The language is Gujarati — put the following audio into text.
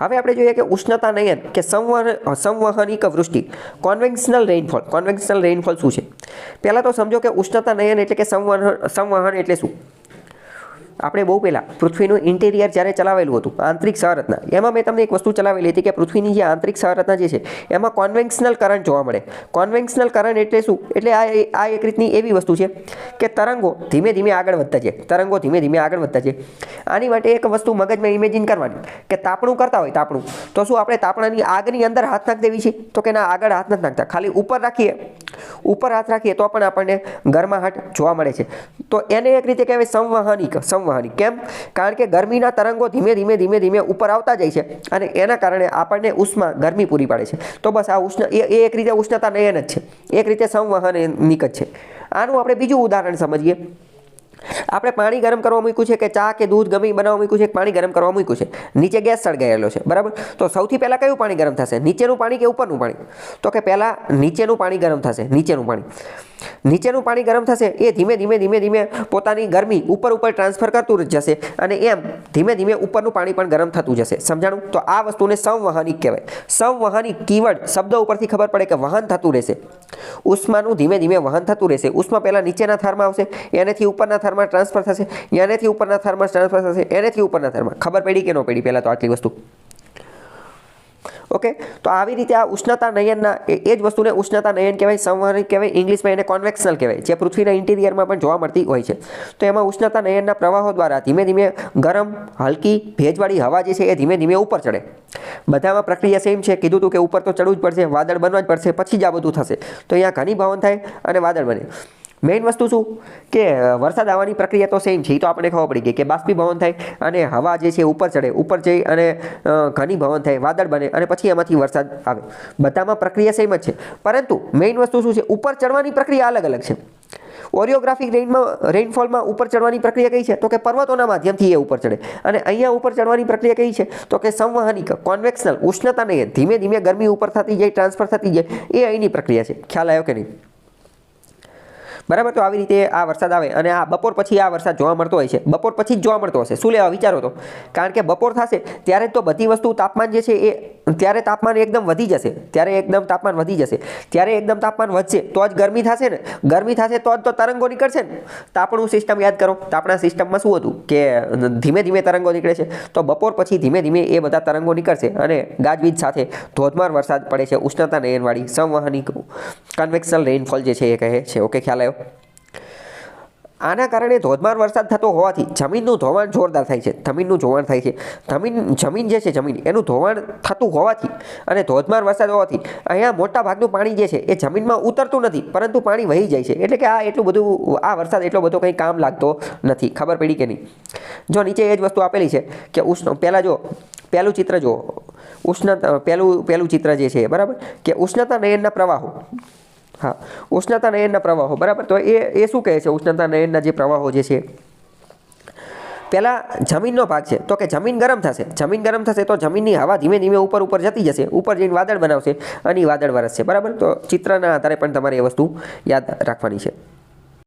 હવે આપણે જોઈએ કે ઉષ્ણતા નયન કે સંવહન સંવહનિક વૃષ્ટિ કોન્વેન્શનલ રેઇનફોલ કોન્વેન્શનલ રેઇનફોલ શું છે? પહેલાં તો સમજો કે ઉષ્ણતા નયન એટલે કે સંવહન સંવહન એટલે શું? આપણે બહુ પહેલાં પૃથ્વીનું ઇન્ટિરિયર જ્યારે ચલાવેલું હતું, આંતરિક સંરચના એમાં મેં તમને એક વસ્તુ ચલાવેલી હતી કે પૃથ્વીની જે આંતરિક સંરચના જે છે, એમાં કોન્વેન્શનલ કરંટ જોવા મળે. કોન્વેન્શનલ કરંટ એટલે શું? એટલે આ આ એક રીતની એવી વસ્તુ છે કે તરંગો ધીમે ધીમે આગળ વધતા છે તરંગો ધીમે ધીમે આગળ વધતા છે આની માટે એક વસ્તુ મગજમાં ઇમેજિન કરવાની કે તાપણું કરતા હોય તાપણું. તો શું આપણે તાપણાની આગની અંદર હાથ નાખ દેવી છે? તો કે ના, આગળ હાથ નથી નાખતા. ખાલી ઉપર રાખીએ. ઉપર હાથ રાખીએ તો પણ આપણને ગરમાહટ જોવા મળે છે. તો એને એક રીતે કહેવાય સંવહનિક સંવહનિક. કેમ? કારણ કે ગરમીના તરંગો ધીમે ધીમે ધીમે ધીમે ઉપર આવતા જાય છે અને એના કારણે આપણને ઉષ્મા ગરમી પૂરી પાડે છે. તો બસ આ ઉષ્ણ, એ એક રીતે ઉષ્ણતા નયન જ છે. એક રીતે સંવહનિક જ છે. આનું આપણે બીજું ઉદાહરણ સમજીએ. આપણે પાણી ગરમ કરવા મૂક્યું છે કે ચા કે દૂધ, ગમી બનાવવા મૂક્યું છે કે પાણી ગરમ કરવા મૂક્યું છે. નીચે ગેસ સળગાયેલો છે, બરાબર? તો સૌથી પહેલાં કયું પાણી ગરમ થશે? નીચેનું પાણી કે ઉપરનું પાણી? તો કે પહેલાં નીચેનું પાણી ગરમ થશે, નીચેનું પાણી. નીચેનું પાણી ગરમ થશે, એ ધીમે ધીમે ધીમે ધીમે પોતાની ગરમી ઉપર ઉપર ટ્રાન્સફર કરતું જશે અને એમ ધીમે ધીમે ઉપરનું પાણી પણ ગરમ થતું જશે. સમજાણું? તો આ વસ્તુને સંવહનિક કહેવાય. સંવહનિક કીવર્ડ શબ્દ ઉપરથી ખબર પડે કે વહન થતું રહેશે. ઉષ્માનું ધીમે ધીમે વહન થતું રહેશે. ઉષ્મા પહેલાં નીચેના થારમાં આવશે, એનાથી ઉપરના થરમાં ટ્રાન્સફર થશે, એનેથી ઉપરના થરમાં ટ્રાન્સફર થશે, એનેથી ઉપરના થરમાં ખબર પડી કે ન પડી પહેલાં તો આટલી વસ્તુ? ઓકે તો આવી રીતે આ ઉષ્ણતા નયનના, એ જ વસ્તુને ઉષ્ણતા નયન કહેવાય સંવહનિક કહેવાય, ઇંગ્લિશમાં એને કોન્વેક્શનલ કહેવાય, જે પૃથ્વીના ઇન્ટિરિયરમાં પણ જોવા મળતી હોય છે. તો એમાં ઉષ્ણતા નયનના પ્રવાહો દ્વારા ધીમે ધીમે ગરમ, હલકી, ભેજવાળી હવા જે છે એ ધીમે ધીમે ઉપર ચડે. બધામાં પ્રક્રિયા સેમ છે, કીધું હતું કે ઉપર તો ચડવું જ પડશે, વાદળ બનવા જ પડશે, પછી જ આ બધું થશે. તો અહીંયા ઘનીભવન થાય અને વાદળ બને. મેઇન વસ્તુ શું? કે વરસાદ આવવાની પ્રક્રિયા તો સેમ છે એ તો આપણને ખબર પડી ગઈ કે બાષ્પીભવન થાય અને હવા જે છે ઉપર ચડે, ઉપર જઈ અને ઘણી ઘનીભવન થાય, વાદળ બને અને પછી એમાંથી વરસાદ આવે. બધામાં પ્રક્રિયા સેમ જ છે. પરંતુ મેઇન વસ્તુ શું છે? ઉપર ચડવાની પ્રક્રિયા અલગ અલગ છે. ઓરિયોગ્રાફિક રેઇનમાં રેઇનફોલમાં ઉપર ચડવાની પ્રક્રિયા કઈ છે? તો કે પર્વતોના માધ્યમથી એ ઉપર ચડે. અને અહીંયા ઉપર ચડવાની પ્રક્રિયા કઈ છે? તો કે સંવહનિક કોન્વેક્શનલ ઉષ્ણતા નહીં ધીમે ધીમે ગરમી ઉપર થતી જાય ટ્રાન્સફર થતી જાય, એ અહીંની પ્રક્રિયા છે. ખ્યાલ આવ્યો કે નહીં? બરાબર? તો આવી રીતે આ વરસાદ આવે અને આ બપોર પછી આ વરસાદ જોવા મળતો હોય છે. બપોર પછી જ જોવા મળતો હશે. શું લેવા વિચારો તો? કારણ કે બપોર થશે ત્યારે તો બધી વસ્તુ તાપમાન જે છે એ ત્યારે તાપમાન એકદમ વધી જશે. ત્યારે એકદમ તાપમાન વધી જશે. ત્યારે એકદમ તાપમાન વધશે. તો જ ગરમી થશે ને. ગરમી થશે તો જ તો તરંગો નીકળશે ને. તાપણું સિસ્ટમ યાદ કરો. તાપણા સિસ્ટમમાં શું હતું? કે ધીમે ધીમે તરંગો નીકળે છે. તો બપોર પછી ધીમે ધીમે એ બધા તરંગો નીકળશે અને ગાજવીજ સાથે ધોધમાર વરસાદ પડે છે. ઉષ્ણતા નયનવાળી સંવહનિક કન્વેક્શનલ રેઇનફોલ જે છે એ કહે છે. ઓકે ખ્યાલ આવ્યો? આના કારણે ધોધમાર વરસાદ થતો હોવાથી જમીનનું ધોવાણ જોરદાર થાય છે, જમીનનું ધોવાણ થાય છે. જમીન જમીન જે છે, જમીન, એનું ધોવાણ થતું હોવાથી અને ધોધમાર વરસાદ હોવાથી અહીંયા મોટા ભાગનું પાણી જે છે, એ જમીનમાં ઉતરતું નથી, પરંતુ પાણી વહી જાય છે. એટલે કે આ એટલું બધું, આ વરસાદ એટલો બધો કંઈ કામ લાગતો નથી, ખબર પડી કે નહીં? જો નીચે એ જ વસ્તુ આપેલી છે કે ઉષ્ણ, પહેલાં જો, પહેલું ચિત્ર જો ઉષ્ણતા પહેલું પહેલું ચિત્ર જે છે, બરાબર? કે ઉષ્ણતા નયનના પ્રવાહો. હા. ઉષ્ણતા નયનના પ્રવાહો, બરાબર? તો એ એ શું કહે છે? ઉષ્ણતા નયનના જે પ્રવાહો જે છે. પહેલાં જમીનનો ભાગ છે. તો કે જમીન ગરમ થશે. જમીન ગરમ થશે તો જમીનની હવા ધીમે ધીમે ઉપર ઉપર જતી જશે. ઉપર જઈને વાદળ બનાવશે અને વાદળ વરસશે બરાબર? તો ચિત્રના આધારે પણ તમારે એ વસ્તુ યાદ રાખવાની છે.